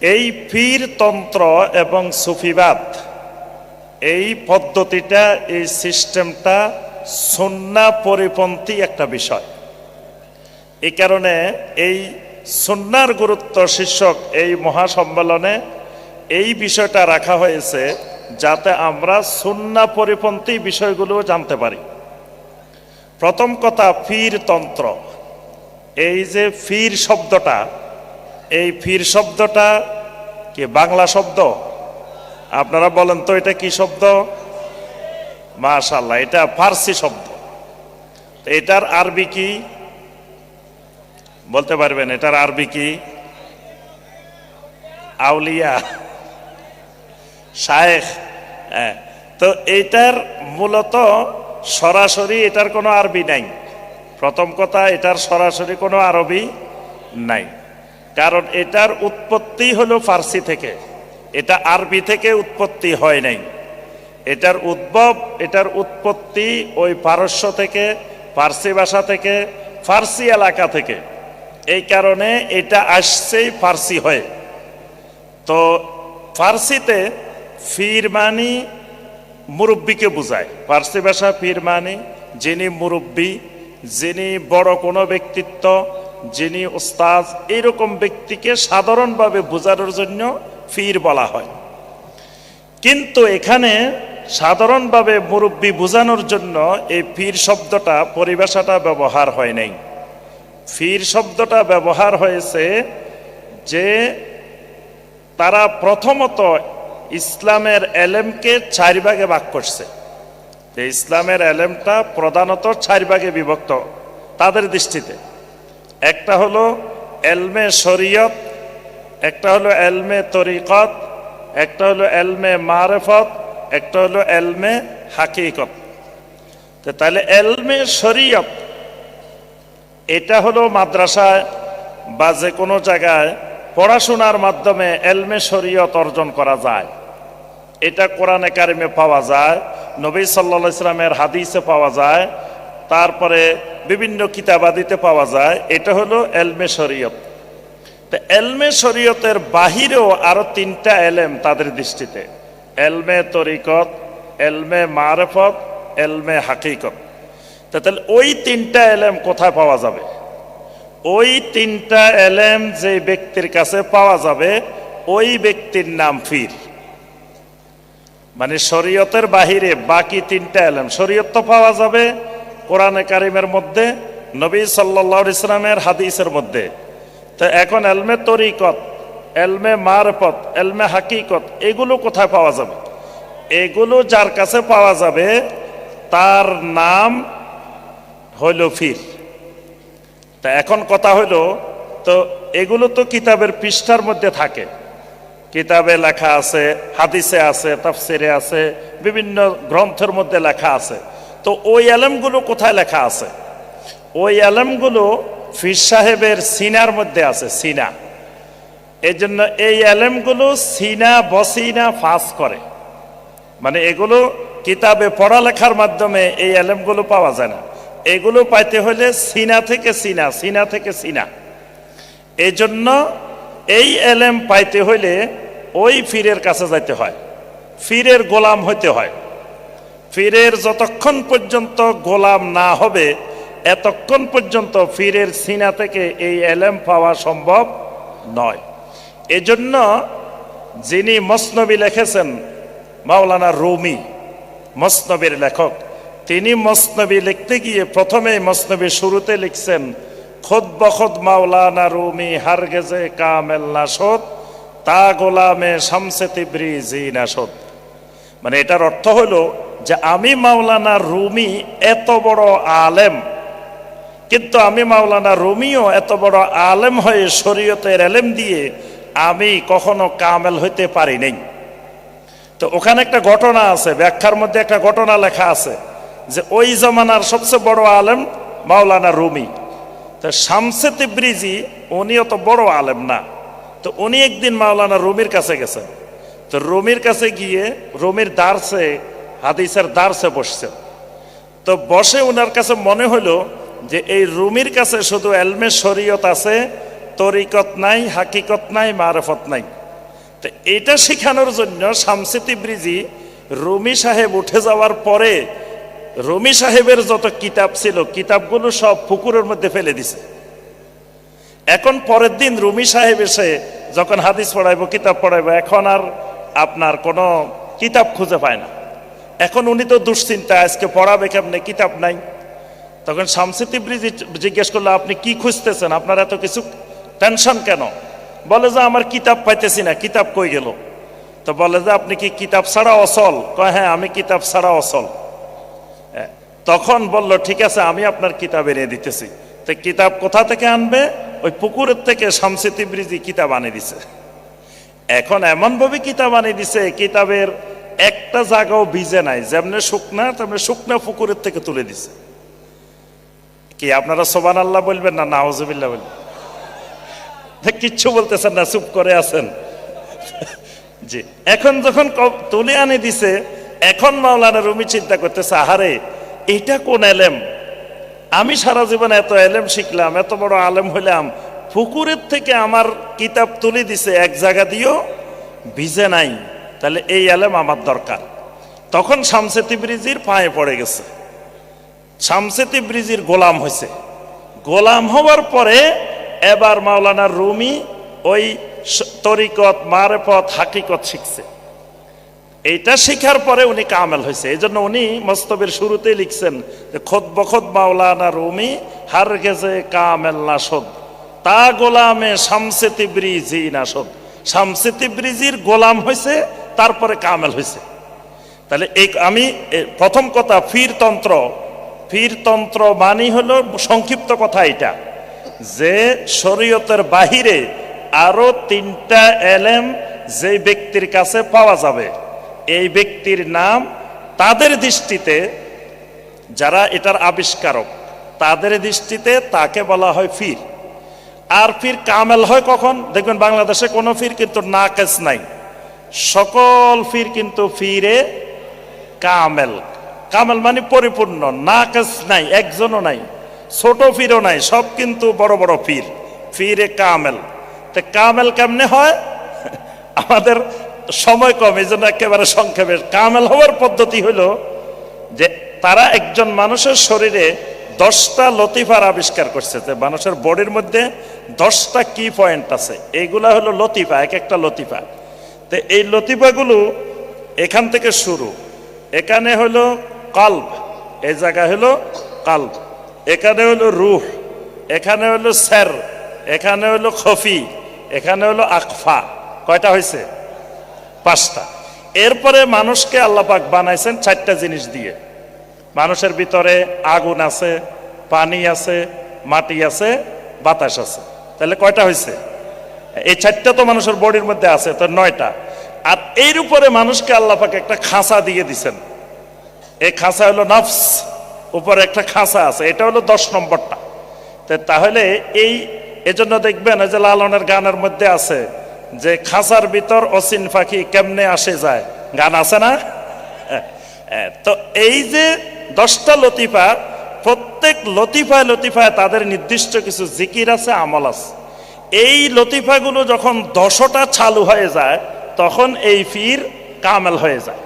এই পীর তন্ত্র এবং সুফিবাদ, এই পদ্ধতিটা, এই সিস্টেমটা সন্না পরিপন্থী একটা বিষয়। এই কারণে এই সন্ন্যার গুরুত্ব শীর্ষক এই মহাসম্মেলনে এই বিষয়টা রাখা হয়েছে যাতে আমরা সন্না পরিপন্থী বিষয়গুলো জানতে পারি। প্রথম কথা ফির তন্ত্র। এই যে ফির শব্দটা এই ফির শব্দটা কি বাংলা শব্দ? আপনারা বলেন তো এটা কি শব্দ? মাশাল্লাহ এটা ফার্সি শব্দ। এটার আরবি কি? বলতে পারবেন, এটার আরবি কি? আউলিয়া, শায়েখ হ্যাঁ। তো এইটার মূলত সরাসরি এটার কোনো আরবি নাই। প্রথম কথা, এটার সরাসরি কোনো আরবি নাই। কারণ এটার উৎপত্তি হলো ফার্সি থেকে। এটা আরবি থেকে উৎপত্তি হয় নাই। এটার উদ্ভব, এটার উৎপত্তি ওই পারস্য থেকে ফার্সি ভাষা থেকে, ফার্সি এলাকা থেকে। এই কারণে এটা আসছেই ফার্সি হয়ে। তো ফার্সিতে ফিরমানি মুরব্বীকে বোঝায়। ফার্সি ভাষা ফিরমানি, যিনি মুরব্বী, যিনি বড় কোনো ব্যক্তিত্ব যিনি ওস্তাজ এইরকম ব্যক্তিকে সাধারণভাবে বোঝানোর জন্য ফির বলা হয়। কিন্তু এখানে সাধারণভাবে মুরব্বী বোঝানোর জন্য এই ফির শব্দটা, পরিভাষাটা ব্যবহার হয় নাই। ফির শব্দটা ব্যবহার হয়েছে যে তারা প্রথমত ইসলামের এলেমকে চার ভাগে ভাগ করছে। ইসলামের এলেমটা প্রধানত চার ভাগে বিভক্ত তাদের দৃষ্টিতে। একটা হলো এলমে শরীয়ত, একটা হলো এলমে তরিকত, একটা হলো এলমে মারেফত, একটা হলো এলমে হাকিকত। তো তাহলে এলমে শরীয়ত, এটা হলো মাদ্রাসায় বা যে কোনো জায়গায় পড়াশোনার মাধ্যমে এলমে শরীয়ত অর্জন করা যায়। এটা কোরআনে কারিমে পাওয়া যায়, নবী সাল্লা ইসলামের হাদিসে পাওয়া যায় তারপরে বিভিন্ন কিতাবাদিতে পাওয়া যায়, এটা হলো এলমে শরীয়ত। তো এলমে শরীয়তের বাহিরেও আরও তিনটা এলেম তাদের দৃষ্টিতে। এলমে তরিকত, এলমে মারফত, এলমে হাকিকত। তাহলে ওই তিনটা এলেম কোথায় পাওয়া যাবে? ওই তিনটা এলেম যে ব্যক্তির কাছে পাওয়া যাবে, ওই ব্যক্তির নাম ফির। মানে শরীয়তের বাহিরে বাকি তিনটা এলেম, শরীয়ত তো পাওয়া যাবে কোরআনে কারিমের মধ্যে, নবী সাল্লা ইসলামের হাদিসের মধ্যে। তো এখন এলমে তরিকত, এলমে মারফত, এলমে হাকিকত, এগুলো কোথায় পাওয়া যাবে? এগুলো যার কাছে পাওয়া যাবে, তার নাম হইল ফির। তা এখন কথা হইল, তো এগুলো তো কিতাবের পৃষ্ঠার মধ্যে থাকে। কিতাবে লেখা আছে, হাদিসে আছে, তাফসিরে আছে, বিভিন্ন গ্রন্থের মধ্যে লেখা আছে। তো ওই আলেমগুলো কোথায় লেখা আছে? ওই আলেমগুলো ফির সাহেবের সিনার মধ্যে আছে, সিনা। এই জন্য এই আলেমগুলো সিনা, বসিনা, ফাঁস করে। মানে এগুলো কিতাবে পড়ালেখার মাধ্যমে এই আলেমগুলো পাওয়া যায় না। এগুলো পাইতে হলে সিনা থেকে সিনা সিনা থেকে সিনা। এই জন্য এই এলেম পাইতে হইলে ওই ফিরের কাছে যাইতে হয়। ফিরের গোলাম হইতে হয়। ফিরের যতক্ষণ পর্যন্ত গোলাম না হবে, এতক্ষণ পর্যন্ত ফিরের সিনা থেকে এই এলেম পাওয়া সম্ভব নয়। এজন্য যিনি মসনবী লিখেছেন, মাওলানা রুমি মসনবীর লেখক, তিনি মসনবী লিখতে গিয়ে প্রথমে মসনবী শুরুতে লিখছেন, খোদ বখদ মাওলানা রুমি হারগেজে কামেল নাসদ তা গোলামে শামসে তিব্রি জি নাসদ মানে এটার অর্থ হলো যে আমি মাওলানা রুমি এত বড় আলেম, কিন্তু আমি মাওলানা রুমিও এত বড় আলেম হয়ে শরীয়তের এলেম দিয়ে আমি কখনো কামেল হইতে পারি নাই। তো ওখানে একটা ঘটনা আছে, ব্যাখ্যার মধ্যে একটা ঘটনা লেখা আছে যে ওই জমানার সবচেয়ে বড় আলেম মাওলানা রুমি। তো শামসে তিব্রিজি উনিও তো বড় আলেম না। তো উনি একদিন মাওলানা রুমির কাছে গেছেন। তো রুমির কাছে গিয়ে, রুমির দার্সে হাদিসের দার্সে বসছেন তো বসে ওনার কাছে মনে হলো যে এই রুমির কাছে শুধু এলমে শরীয়ত আছে, তরিকত নাই, হাকিকত নাই, মারফত নাই। তো এটা শেখানোর জন্য শামসিতি ব্রিজি রুমি সাহেব উঠে যাওয়ার পরে রুমি সাহেবের যত কিতাব ছিল, কিতাবগুলো সব পুকুরের মধ্যে ফেলে দিছে। এখন পরের দিন রুমি সাহেব এসে যখন হাদিস পড়াইবো, কিতাব পড়াইবো, এখন আর আপনার কোনো কিতাব খুঁজে পায় না। এখন উনি তো দুশ্চিন্তা আজকে পড়াবে কেমনে, কিতাব নাই। তখন শামসিতি ব্রিজি জিজ্ঞেস করল, আপনি কি খুঁজতেছেন? আপনার এত কিছু টেনশন কেন? বলে যে, আমার কিতাব পাইতেছি না, কিতাব কই গেল? তো বলে যে, আপনি কি কিতাব ছাড়া অসল? কয় হ্যাঁ আমি কিতাব ছাড়া অসল। তখন বলল, ঠিক আছে, আমি আপনার কিতাব এনে দিতেছি। তো কিতাব কোথা থেকে আনবে? ওই পুকুরের থেকে শামসিতি ব্রিজি কিতাব আনে দিছে। এখন এমনভাবে কিতাব আনে দিছে, কিতাবের একটা জায়গাও ভিজে নাই, যেমনি শুকনা, তেমনি শুকনা পুকুরের থেকে তুলে দিছে। কি আপনারা সোবান আল্লাহ বলবেন না? নাওজবিল্লা বলবেন। কিচ্ছু বলতেছেন না, চুপ করে আছেন। জি, এখন যখন তুলে আনে দিছে, এখন মাওলানা রুমি চিন্তা করতেছে, আহারে, এটা কোন এলেম? আমি সারা জীবন এত এলেম শিখলাম, এত বড় আলেম হইলাম, পুকুরের থেকে আমার কিতাব তুলে দিছে, এক জায়গা দিয়েও ভিজে নাই। তাহলে এই এলেম আমার দরকার। তখন শামসেতি ব্রিজির পায়ে পড়ে গেছে। শামসেতি ব্রিজির গোলাম হয়েছে। গোলাম হওয়ার পরে এবার মাওলানা রুমি ওই তরিকত, মারেফত, হাকিকত শিখছে। এইটা শিখার পরে উনি কামেল হয়েছে। এই জন্য উনি মস্তবের শুরুতে লিখছেন যে খোদ বখোদ মাওলানা রুমি, হার গেছে কামেল নাসদ তা গোলামে শামসেতি ব্রিজি নাসদ শামসেতি ব্রিজির গোলাম হয়েছে তারপরে কামেল হয়েছে তাহলে এই আমি প্রথম কথা ফিরতন্ত্র ফিরতন্ত্র মানি হলো সংক্ষিপ্ত কথা এটা, যে শরীয়তের বাহিরে আরও তিনটা এলেম যে ব্যক্তির কাছে পাওয়া যাবে। এই ব্যক্তির নাম, তাদের দৃষ্টিতে যারা এটার আবিষ্কারক, তাদের দৃষ্টিতে তাকে বলা হয় ফির। আর ফির কামেল হয় কখন? দেখবেন বাংলাদেশে কোনো ফির কিন্তু নাকেস নাই। সকল ফির কিন্তু ফিরে কামেল। কামেল মানে পরিপূর্ণ, নাকেস নাই, একজনও নাই, ছোট ফিরও নাই, সব কিন্তু বড় বড় ফির, ফিরে কামেল। তো কামেল কেমনে হয়? আমাদের সময় কম এই জন্য একেবারে সংক্ষেপে। কামেল হওয়ার পদ্ধতি হলো যে, তারা একজন মানুষের শরীরে দশটা লতিফার আবিষ্কার করছে, যে মানুষের বডির মধ্যে দশটা কি পয়েন্ট আছে। এইগুলা হলো লতিফা, এক একটা লতিফা। তো এই লতিফাগুলো এখান থেকে শুরু। এখানে হলো কল্ব এই জায়গা হলো কল্ব। এখানে হলো রুহ, এখানে হলো স্যার, এখানে হলো খফি, এখানে হলো আকফা। কয়টা হয়েছে? পাঁচটা। এরপরে মানুষকে আল্লাপাক বানাইছেন চারটা জিনিস দিয়ে। মানুষের ভিতরে আগুন আছে, পানি আছে, মাটি আছে, বাতাস আছে। তাহলে কয়টা হয়েছে? এই চারটা তো মানুষের বডির মধ্যে আছে, তো নয়টা। আর এর উপরে মানুষকে আল্লাপাক একটা খাঁচা দিয়ে দিছেন। এই খাঁচা হলো নফস, উপরে একটা খাঁচা আছে, এটা হলো দশ নম্বরটা। তাহলে এই, এজন্য দেখবেন যে লালনের গানের মধ্যে আছে যে খাঁচার ভিতর অসিন পাখি কেমনে আসে যায়। গান আছে না? তো এই যে দশটা লতিফা, প্রত্যেক লতিফায় লতিফায় তাদের নির্দিষ্ট কিছু জিকির আছে, আমল আছে। এই লতিফাগুলো যখন দশটা চালু হয়ে যায়, তখন এই ফির কামেল হয়ে যায়।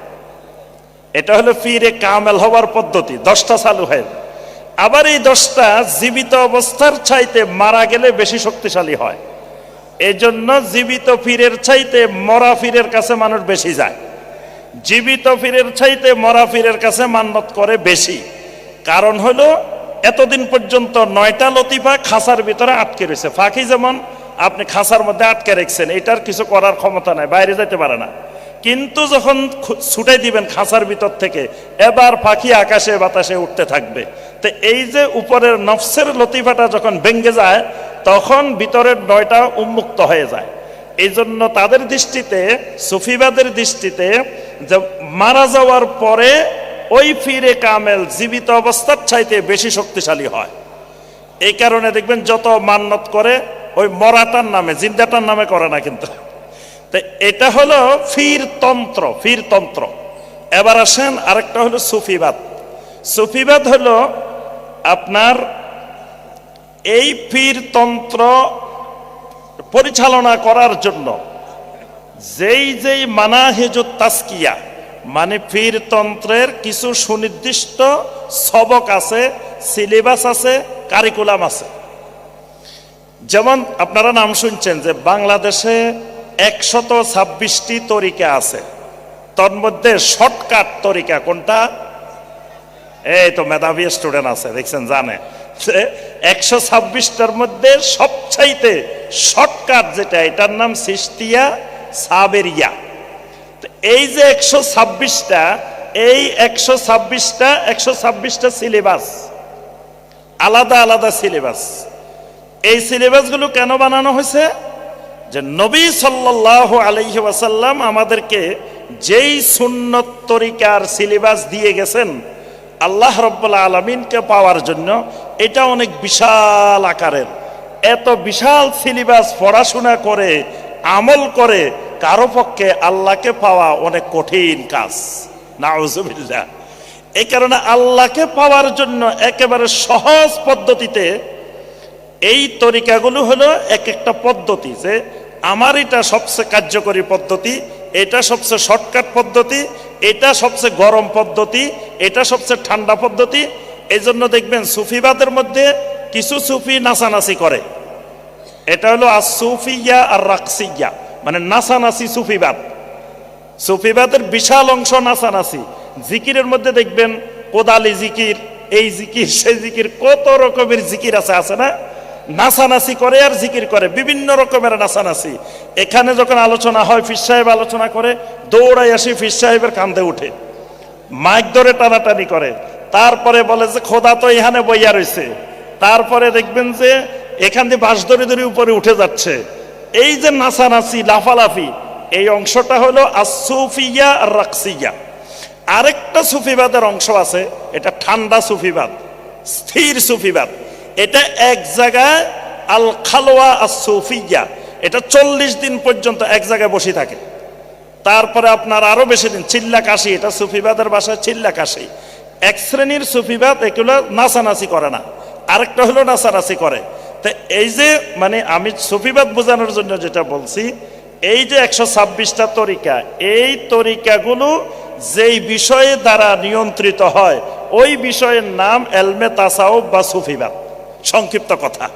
এটা হলো ফিরে কামেল হওয়ার পদ্ধতি, দশটা চালু হয়ে যায়। আবার এই দশটা জীবিত অবস্থার চাইতে মারা গেলে বেশি শক্তিশালী হয়। এই জন্য জীবিত ফিরের চাইতে মরা ফিরের কাছে মানুষ বেশি যায়। জীবিত ফিরের চাইতে মরা ফিরের কাছে মান্নত করে বেশি। কারণ হলো, এতদিন পর্যন্ত নয়টা লতিফা খাসার ভিতরে আটকে রয়েছে। ফাঁকি যেমন আপনি খাসার মধ্যে আটকে রেখেছেন, এটার কিছু করার ক্ষমতা নাই, বাইরে যেতে পারে না। কিন্তু যখন ছুটাই দিবেন খাসার ভিতর থেকে, এবার পাখি আকাশে বাতাসে উঠতে থাকবে। তো এই যে উপরের নফসের লতিফাটা যখন ভেঙ্গে যায়, তখন ভিতরের নয়টা উন্মুক্ত হয়ে যায়। এই জন্য তাদের দৃষ্টিতে, সুফিবাদের দৃষ্টিতে, যে মারা যাওয়ার পরে ওই ফিরে কামেল জীবিত অবস্থার চাইতে বেশি শক্তিশালী হয়। এই কারণে দেখবেন যত মান্নত করে ওই মরাটার নামে, জিন্দাটার নামে করে না কিন্তু। তো এটা হলো ফির তন্ত্র ফির তন্ত্র এবার আসেন আরেকটা হলো সুফিবাদ। সুফিবাদ হলো আপনার এই ফির তন্ত্র পরিচালনা করার জন্য যেই যেই মানাহেজুত তাস্কিয়া মানে পীরতন্ত্রের কিছু সুনির্দিষ্ট সবক আছে, সিলেবাস আছে, কারিকুলাম আছে। যেমন আপনারা নাম শুনছেন যে বাংলাদেশে একশত ছাব্বিশটি তরিকা আছে। তন্মধ্যে শর্টকাট তরিকা কোনটা? এই তো মেধাবী স্টুডেন্ট আছে, দেখছেন, জানে। একশো ছাব্বিশটার মধ্যে সবচাইতে শর্টকাট যেটা, এটার নাম সিস্তিয়া সাবেরিয়া। এই যে একশো ছাব্বিশটা, এই একশো ছাব্বিশটা একশো ছাব্বিশটা সিলেবাস আলাদা আলাদা সিলেবাস এই সিলেবাসগুলো কেন বানানো হয়েছে? যে নবী সাল্লাহ আলহি আমাদেরকে যেই সুন্নত তরিকার সিলেবাস দিয়ে গেছেন, আল্লাহ রব্বুল্লা আলমিনকে পাওয়ার জন্য এটা অনেক বিশাল আকারের। এত বিশাল সিলেবাস পড়াশোনা করে, আমল করে, কারও পক্ষে আল্লাহকে পাওয়া অনেক কঠিন কাজ। নাউজুবিল্লাহ এই কারণে আল্লাহকে পাওয়ার জন্য একেবারে সহজ পদ্ধতিতে এই তরিকাগুলো হলো এক একটা পদ্ধতি যে আমার এটা সবচেয়ে কার্যকরী পদ্ধতি, এটা সবচেয়ে শর্টকাট পদ্ধতি, এটা সবচেয়ে গরম পদ্ধতি, এটা সবচেয়ে ঠান্ডা পদ্ধতি। এই জন্য দেখবেন সুফিবাদের মধ্যে কিছু সুফি নাচানাচি করে। এটা হলো আর সুফিয়া আর রাকসিয়া মানে নাচানাচি সুফিবাদ। সুফিবাদের বিশাল অংশ নাচানাচি। জিকিরের মধ্যে দেখবেন কোদালি জিকির, এই জিকির, সেই জিকির কত রকমের জিকির আছে আছে না? নাচানাচি করে আর জিকির করে, বিভিন্ন রকমের নাচানাচি। এখানে যখন আলোচনা হয়, ফির সাহেব আলোচনা করে দৌড়াই আসি, ফির সাহেবের কান্দে উঠে। মাইক ধরে টানাটানি করে। তারপরে বলে যে, খোদা তো এখানে বইয়া রয়েছে তারপরে দেখবেন যে, এখান দিয়ে বাঁশ ধরে ধরে উপরে উঠে যাচ্ছে। এই যে নাচানাচি, লাফালাফি, এই অংশটা হলো আসুফিয়া রাকসিয়া আরেকটা সুফিবাদের অংশ আছে, এটা ঠান্ডা সুফিবাদ, স্থির সুফিবাদ। এটা এক জায়গায় আল খালোয়া আর সুফিয়া এটা চল্লিশ দিন পর্যন্ত এক জায়গায় বসে থাকে। তারপরে আপনার আরও বেশি দিন চিল্লা কাশি এটা সুফিবাদের বাসায় চিল্লা কাশি এক শ্রেণির সুফিবাদ এগুলো নাচানাচি করে না। আরেকটা হলো নাচানাচি করে। তো এই যে মানে আমি সুফিবাদ বোঝানোর জন্য যেটা বলছি, এই যে একশো ছাব্বিশটা তরিকা, এই তরিকাগুলো যেই বিষয়ে দ্বারা নিয়ন্ত্রিত হয়, ওই বিষয়ের নাম এলমে তাসাউব বা সুফিবাদ। সংক্ষিপ্ত কথা।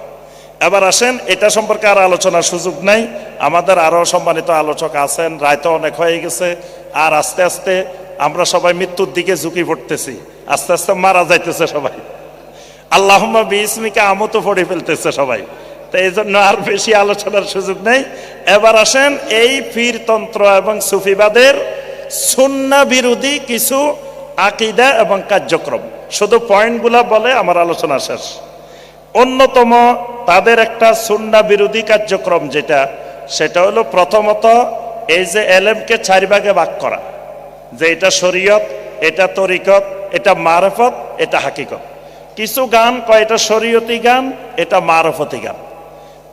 এবার আসেন, এটা সম্পর্কে আর আলোচনার সুযোগ নাই। আমাদের আরও সম্মানিত আলোচক আছেন রায় তো অনেক হয়ে গেছে। আর আস্তে আস্তে আমরা সবাই মৃত্যুর দিকে ঝুঁকি পড়তেছি। আস্তে আস্তে মারা যাইতেছে সবাই। আল্লাহম্মা বিসমিকে আমতো পড়ে ফেলতেছে সবাই। তো এই জন্য আর বেশি আলোচনার সুযোগ নেই। এবার আসেন, এই পীরতন্ত্র এবং সুফিবাদের সুন্না বিরোধী কিছু আকিদা এবং কার্যক্রম। শুধু পয়েন্টগুলা বলে আমার আলোচনা শেষ। অন্যতম তাদের একটা সুন্না বিরোধী কার্যক্রম যেটা, সেটা হলো প্রথমত এই যে এলেমকে চারি ভাগে ভাগ করা, যে এটা শরীয়ত, এটা তরিকত, এটা মারফত, এটা হাকিকত। কিছু গান কয় এটা শরীয়তি গান, এটা মারফতি গান।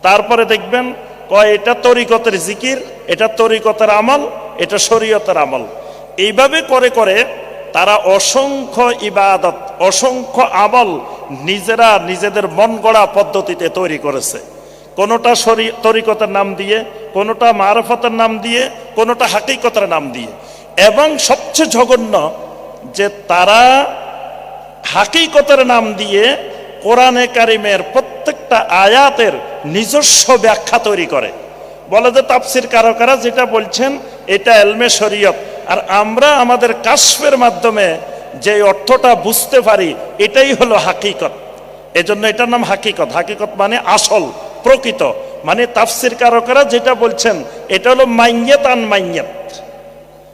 তারপরে দেখবেন কয় এটা তরিকতের জিকির, এটা তরিকতের আমল, এটা শরীয়তের আমল। এইভাবে করে করে তারা অসংখ্য ইবাদত, অসংখ্য আমল নিজেরা নিজেদের মন গড়া পদ্ধতিতে তৈরি করেছে। কোনোটা শরী, তরিকতের নাম দিয়ে, কোনোটা মারফতের নাম দিয়ে, কোনোটা হাকিকতের নাম দিয়ে। এবং সবচেয়ে জঘন্য যে তারা হাকিকতের নাম দিয়ে কোরআনে কারিমের প্রত্যেকটা আয়াতের নিজস্ব ব্যাখ্যা তৈরি করে। বলে যে তাপসির কারকারা যেটা বলছেন, এটা এলমে শরীয়ত। আর আমরা আমাদের কাশ্মের মাধ্যমে যে অর্থটা বুঝতে পারি, এটাই হলো হাকিকত। এজন্য এটার নাম হাকিকত। হাকিকত মানে আসল, প্রকৃত। মানে তাফসির কারকারা যেটা বলছেন, এটা হলো মাইয়াত আন মাইয়াত।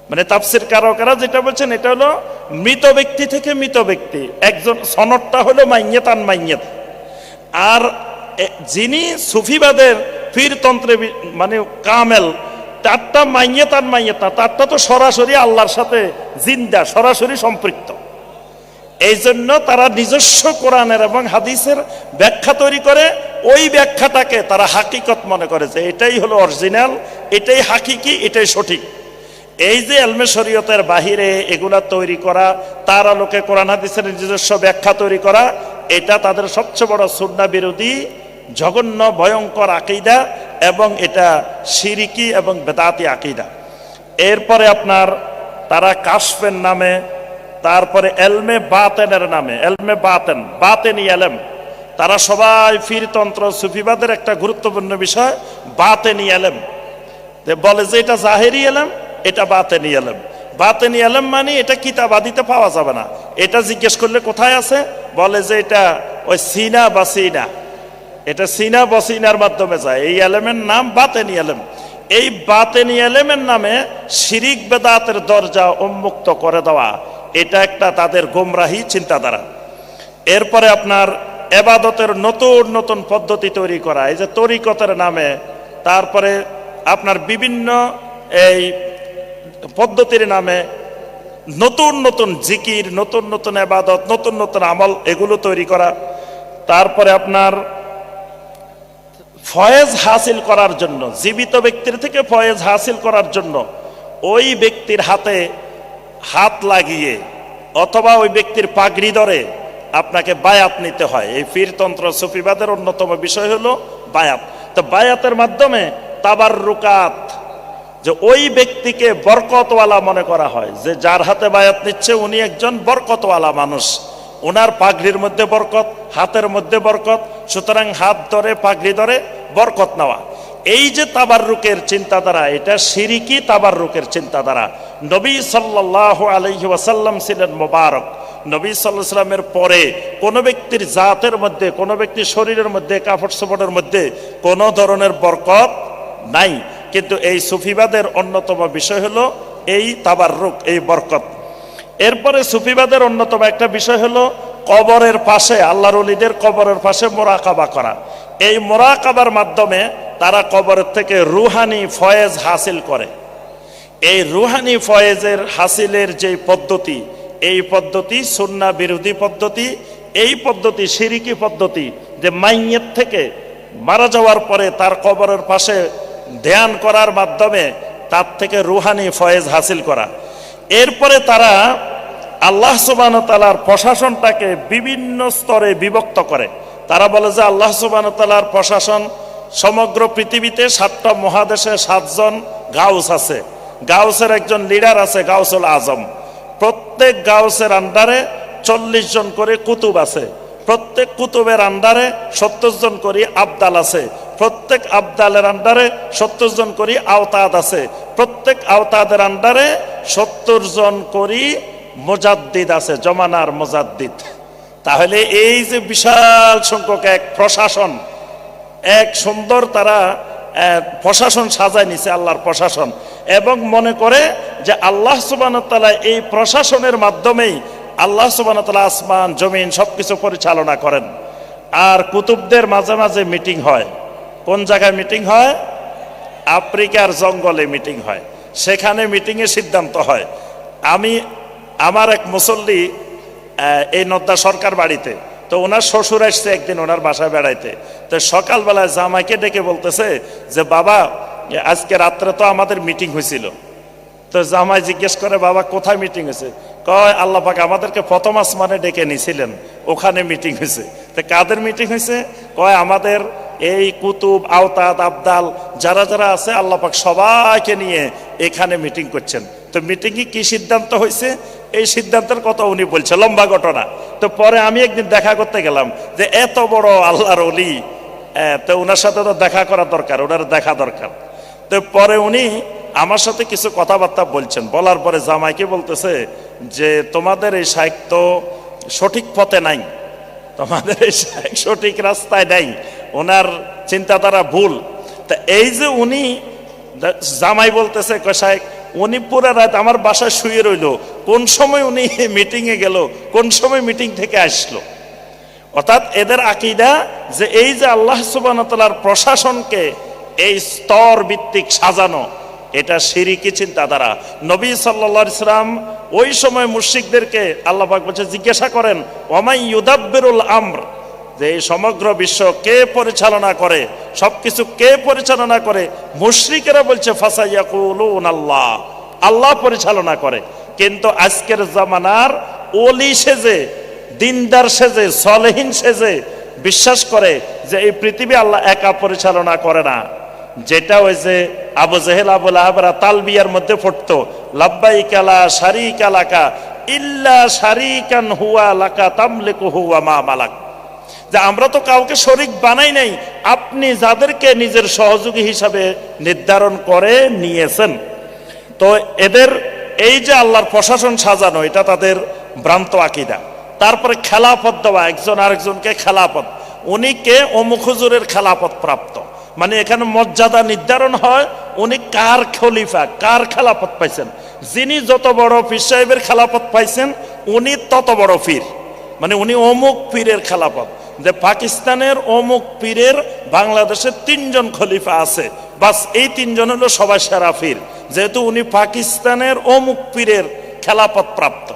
মানে তাফসির কারকারা যেটা বলছেন, এটা হলো মৃত ব্যক্তি থেকে মৃত ব্যক্তি। একজন সনদটা হলো মাইয়াত আন মাইয়াত। আর যিনি সুফিবাদের পীরতন্ত্রে বি- মানে কামেল তারটা মাইয়াত আর মাইয়াত না তারটা তো সরাসরি আল্লাহর সাথে জিন্দা, সরাসরি সম্পৃক্ত। এই জন্য তারা নিজস্ব কোরআনের এবং হাদিসের ব্যাখ্যা তৈরি করে, ওই ব্যাখ্যাটাকে তারা হাকিকত মনে করে যে এটাই হলো অরিজিনাল, এটাই হাকিকি, এটাই সঠিক। এই যে এলমে শরীয়তের বাহিরে এগুলা তৈরি করা, তার আলোকে কোরআন হাদিসের নিজস্ব ব্যাখ্যা তৈরি করা, এটা তাদের সবচেয়ে বড় সুন্না বিরোধী, জঘন্য, ভয়ঙ্কর আকিদা। এবং এটা সিরিকি এবং বেদাতি আকিদা। এরপরে আপনার তারা কাশফের নামে, তারপরে এলমে বাতেনের নামে, এলমে বাতেন, বাতেনি এলেম। তারা সবাই ফিরতন্ত্র, সুফিবাদের একটা গুরুত্বপূর্ণ বিষয়, বাতেনি এলেম। বলে যে এটা জাহেরি এলেম, এটা বাতেনি এলেম। বাতেনি এলেম মানে এটা কিতাবাদিতে পাওয়া যাবে না। এটা জিজ্ঞেস করলে কোথায় আছে? বলে যে এটা ওই সিনা বা সিনা। এটা সিনা বসিনার মাধ্যমে যায়। এই এলেমের নাম বাতেনি এলেম। এই বাতেনি এলেমের নামে শিরিক বেদাতের দরজা উন্মুক্ত করে দেওয়া। এটা একটা তাদের গোমরাহী চিন্তাধারা। এরপরে আপনার এবাদতের নতুন নতুন পদ্ধতি তৈরি করা। এই যে তরিকতের নামে, তারপরে আপনার বিভিন্ন এই পদ্ধতির নামে নতুন নতুন জিকির, নতুন নতুন এবাদত, নতুন নতুন আমল এগুলো তৈরি করা। তারপরে আপনার ফয়েজ হাসিল করার জন্য, জীবিত ব্যক্তির থেকে ফয়েজ হাসিল করার জন্য ওই ব্যক্তির হাতে হাত লাগিয়ে অথবা ওই ব্যক্তির পাগড়ি ধরে আপনাকে বায়াত নিতে হয়। এই ফিরতন্ত্র সুফিবাদের অন্যতম বিষয় হলো বায়াত। তো বায়াতের মাধ্যমে তাবার রুকাত যে ওই ব্যক্তিকে বরকতওয়ালা মনে করা হয়, যে যার হাতে বায়াত নিচ্ছে উনি একজন বরকতওয়ালা মানুষ। ওনার পাগড়ির মধ্যে বরকত, হাতের মধ্যে বরকত, সুতরাং হাত ধরে, পাগড়ি ধরে বরকত নেওয়া। এই যে তাবার তাবাররুকের চিন্তাধারা, এটা সিরিকি তাবাররুকের চিন্তাধারা। নবী সাল্লাহ আলহি ওয়াসাল্লাম ছিলেন মোবারক। নবী সাল্লাহ সাল্লামের পরে কোনো ব্যক্তির জাতের মধ্যে, কোনো ব্যক্তির শরীরের মধ্যে কাপড় চোপড়ের মধ্যে কোনো ধরনের বরকত নাই। কিন্তু এই সুফিবাদের অন্যতম বিষয় হলো এই তাবার তাবাররুক, এই বরকত এরপরে সুফিবাদের অন্যতম একটা বিষয় হলো কবরের পাশে, আল্লাহর অলিদের কবরের পাশে মোরাকাবা করা। এই মোরাকাবার মাধ্যমে তারা কবরের থেকে রুহানি ফয়েজ হাসিল করে। এই রুহানি ফয়েজের হাসিলের যে পদ্ধতি, এই পদ্ধতি সুন্না বিরোধী পদ্ধতি, এই পদ্ধতি সিরিকি পদ্ধতি, যে মাইয়ের থেকে মারা যাওয়ার পরে তার কবরের পাশে ধ্যান করার মাধ্যমে তার থেকে রুহানি ফয়েজ হাসিল করা। এরপরে তারা আল্লাহ সুবান তালার প্রশাসনটাকে বিভিন্ন স্তরে বিভক্ত করে। তারা বলে যে আল্লাহ সুবান তালার প্রশাসন সমগ্র পৃথিবীতে সাতটা মহাদেশে সাতজন গাউস আছে। গাউসের একজন লিডার আছে গাউসুল আজম। প্রত্যেক গাউসের আন্ডারে চল্লিশ জন করে কুতুব আছে। প্রত্যেক কুতুবের আন্ডারে সত্তর জন করে আবদাল আছে। প্রত্যেক আবদালের আন্ডারে সত্তর জন করি আওতাদ আছে। প্রত্যেক আওতাদের আন্ডারে সত্তর জন করি মোজাদ্দিদ আছে, জমানার মোজাদ্দিদ। তাহলে এই যে বিশাল সংখ্যক এক প্রশাসন, এক সুন্দর তারা প্রশাসন সাজায় নিছে আল্লাহর প্রশাসন। এবং মনে করে যে আল্লাহ সুবান এই প্রশাসনের মাধ্যমেই আল্লাহ সুবান আসমান, জমিন সবকিছু পরিচালনা করেন। আর কুতুবদের মাঝে মাঝে মিটিং হয়। কোন জায়গায় মিটিং হয়? আফ্রিকার জঙ্গলে মিটিং হয়। সেখানে মিটিংয়ে সিদ্ধান্ত হয়। আমি, আমার এক মুসল্লি এই নদ্দা সরকার বাড়িতে, তো ওনার শ্বশুর আসছে একদিন ওনার বাসায় বেড়াইতে। তো সকালবেলায় জামাইকে ডেকে বলতেছে যে, বাবা, আজকে রাত্রে তো আমাদের মিটিং হয়েছিল তো জামাই জিজ্ঞেস করে, বাবা, কোথায় মিটিং হয়েছে কয়, আল্লাহ পাক আমাদেরকে প্রথম আসমানে ডেকে নিয়েছিলেন ওখানে মিটিং হয়েছে তো কাদের মিটিং হয়েছে কয়, আমাদের এই কুতুব, আওতাদ, আবদাল, যারা যারা আছে, আল্লাহ পাক সবাইকে নিয়ে এখানে মিটিং করছেন। তো মিটিংয়ে কি সিদ্ধান্ত হয়েছে এই সিদ্ধান্তের কথা উনি বলছে, লম্বা ঘটনা। তো পরে আমি একদিন দেখা করতে গেলাম যে এত বড় আল্লাহর অলি তো ওনার সাথে তো দেখা করা দরকার ওনার দেখা দরকার। তো পরে উনি আমার সাথে কিছু কথাবার্তা বলছেন। বলার পরে জামাইকে বলতেছে যে তোমাদের এই সাহিত্য সঠিক পথে নাই। তোমাদের এই সঠিক রাস্তায় নাই। ওনার চিন্তাধারা ভুল। তা এই যে উনি জামাই বলতেছে কষায় উনি পুরো রাত আমার বাসায় শুয়ে রইল। কোন সময় উনি মিটিংয়ে গেল? কোন সময় মিটিং থেকে আসলো? অর্থাৎ এদের আকিদা যে এই যে আল্লাহ সুবানতালার প্রশাসনকে এই স্তর ভিত্তিক সাজানো এটা সিরিকি চিন্তাধারা। নবী সাল্লা ইসলাম ওই সময় মুশিকদেরকে আল্লাহ পাক বলছে, জিজ্ঞাসা করেন ওমাই ইউদাব্বিরুল আমর? যে এই সমগ্র বিশ্ব কে পরিচালনা করে? সবকিছু কে পরিচালনা করে? মুশরিকেরা বলছে আল্লাহ আল্লাহ পরিচালনা করে। কিন্তু আজকের জামানার ওলি সেজে, দিনদার সেজে, সলেহীন সেজে বিশ্বাস করে যে এই পৃথিবী আল্লাহ একা পরিচালনা করে না। যেটা ওই যে আবু জেহেল আবুল আহবরা তালবিয়ার মধ্যে পড়তো। লাব্বাই কালা, সারি কালাকা, ইল্লা সারিকান হুয়া লাকা তামলিকু হুয়া মা মালাক। যে আমরা তো কাউকে শরিক বানাই নাই, আপনি যাদেরকে নিজের সহযোগী হিসাবে নির্ধারণ করে নিয়েছেন। তো এদের এই যে আল্লাহর প্রশাসন সাজানো, এটা তাদের ভ্রান্ত আকিদা। তারপরে খেলাপথ দেওয়া, একজন আরেকজনকে খেলাপথ। উনি কে অমুক হুজুরের খেলাপথ প্রাপ্ত। মানে এখানে মর্যাদা নির্ধারণ হয়, উনি কার খলিফা, কার খেলাপথ পাইছেন? যিনি যত বড় পীর সাহেবের খেলাপথ পাইছেন, উনি তত বড় পীর। মানে উনি অমুক পীরের খেলাপথ যে পাকিস্তানের অমুক পীরের বাংলাদেশের তিনজন খলিফা আছে। বাস এই তিনজন হলো সবাই সেরা পীর। যেহেতু উনি পাকিস্তানের অমুক পীরের খেলাপথ প্রাপ্ত।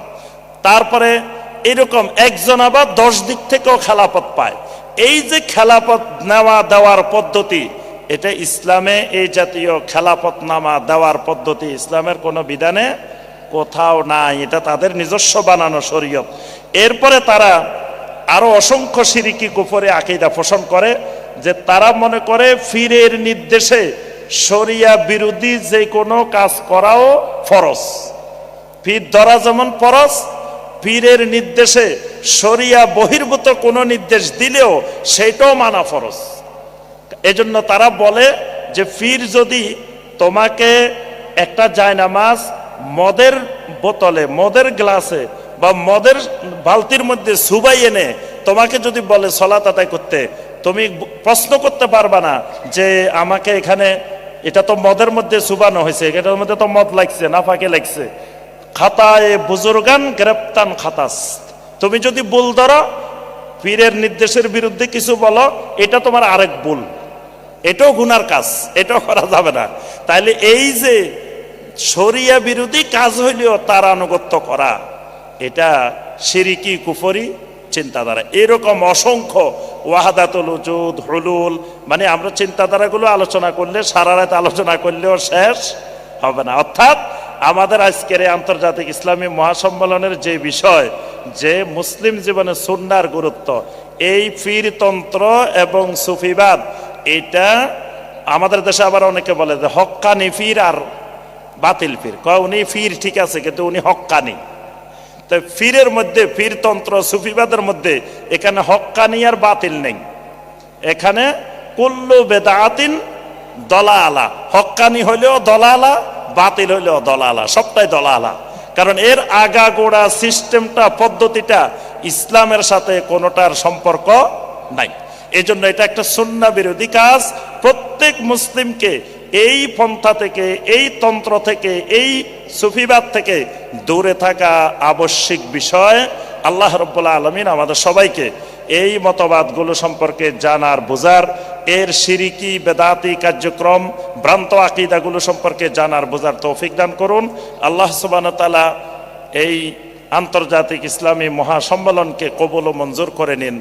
তারপরে এরকম একজন আবার দশ দিক থেকেও খেলাপথ পায়। এই যে খেলাপথ নেওয়া দেওয়ার পদ্ধতি, এটা ইসলামে এই জাতীয় খেলাপথ নামা দেওয়ার পদ্ধতি, ইসলামের কোনো বিধানে কোথাও নাই। এটা তাদের নিজস্ব বানানো শরীয়ত। এরপরে তারা আরও অসংখ্য সিরিকি কুফরে আকিদা পোষণ করে যে তারা মনে করে ফিরের নির্দেশে শরিয়া বিরোধী যে কোনো কাজ করাও ফরজ। পীর ধরা যেমন ফরজ পীরের নির্দেশে শরিয়া বহির্ভূত কোনো নির্দেশ দিলেও সেইটাও মানা ফরজ। এজন্য তারা বলে যে পীর যদি তোমাকে একটা জায়নামাজ মদের বোতলে, মদের গ্লাসে বা মদের বালতির মধ্যে সুবাই এনে তোমাকে যদি বলে সলাত আদায় করতে, তুমি প্রশ্ন করতে পারবা না যে আমাকে এখানে, এটা তো মদের মধ্যে সুবানো হয়েছে, এটার মধ্যে তো মদ লাগছে না নাফাকে লাগছে। খাতায় বুজুর্গান গ্রেপ্তান খাতাস। তুমি যদি ভুল ধরো, পীরের নির্দেশের বিরুদ্ধে কিছু বলো, এটা তোমার আরেক ভুল। এটাও গুনার কাজ, এটাও করা যাবে না। তাইলে এই যে শরিয়া বিরোধী কাজ হইলেও তার আনুগত্য করা, এটা সিরিকি, কুফরি চিন্তাধারা। এরকম অসংখ্য ওয়াহাদাতুল উজুদ, হলুল মানে আমরা চিন্তাধারাগুলো আলোচনা করলে, সারা রাত আলোচনা করলেও শেষ হবে না। অর্থাৎ আমাদের আজকের এই আন্তর্জাতিক ইসলামী মহাসম্মেলনের যে বিষয়, যে মুসলিম জীবনে সুন্নার গুরুত্ব, এই ফিরতন্ত্র এবং সুফিবাদ, এটা আমাদের দেশে আবার অনেকে বলে যে হক্কানি ফির আর বাতিল ফির। কয়, উনি ফির ঠিক আছে, কিন্তু উনি হক্কানি। তো ফিরের মধ্যে ফিরতন্ত্র, সুফিবাদের মধ্যে এখানে হক্কানি আর বাতিল নেই। এখানে কুল্লু বেদাতিন দলা দলালা। হক্কানি হইলেও দলালা বাতিল হইলেও দলালা, সবটাই দলালা। কারণ এর আগাগোড়া সিস্টেমটা, পদ্ধতিটা ইসলামের সাথে কোনোটার সম্পর্ক নাই। এজন্য এটা একটা সুন্না বিরোধী কাজ। প্রত্যেক মুসলিমকে এই পন্থা থেকে, এই তন্ত্র থেকে, এই সুফিবাদ থেকে দূরে থাকা আবশ্যিক বিষয়। আল্লাহ রব্বুল্লাহ আলমিন আমাদের সবাইকে এই মতবাদগুলো সম্পর্কে জানার বোঝার, এর সিরিকি, বেদাতি কার্যক্রম, ভ্রান্ত আকিদাগুলো সম্পর্কে জানার বোঝার তৌফিক দান করুন। আল্লাহ সুবান তালা এই আন্তর্জাতিক ইসলামী মহাসম্মেলনকে কবল ও মঞ্জুর করে নিন।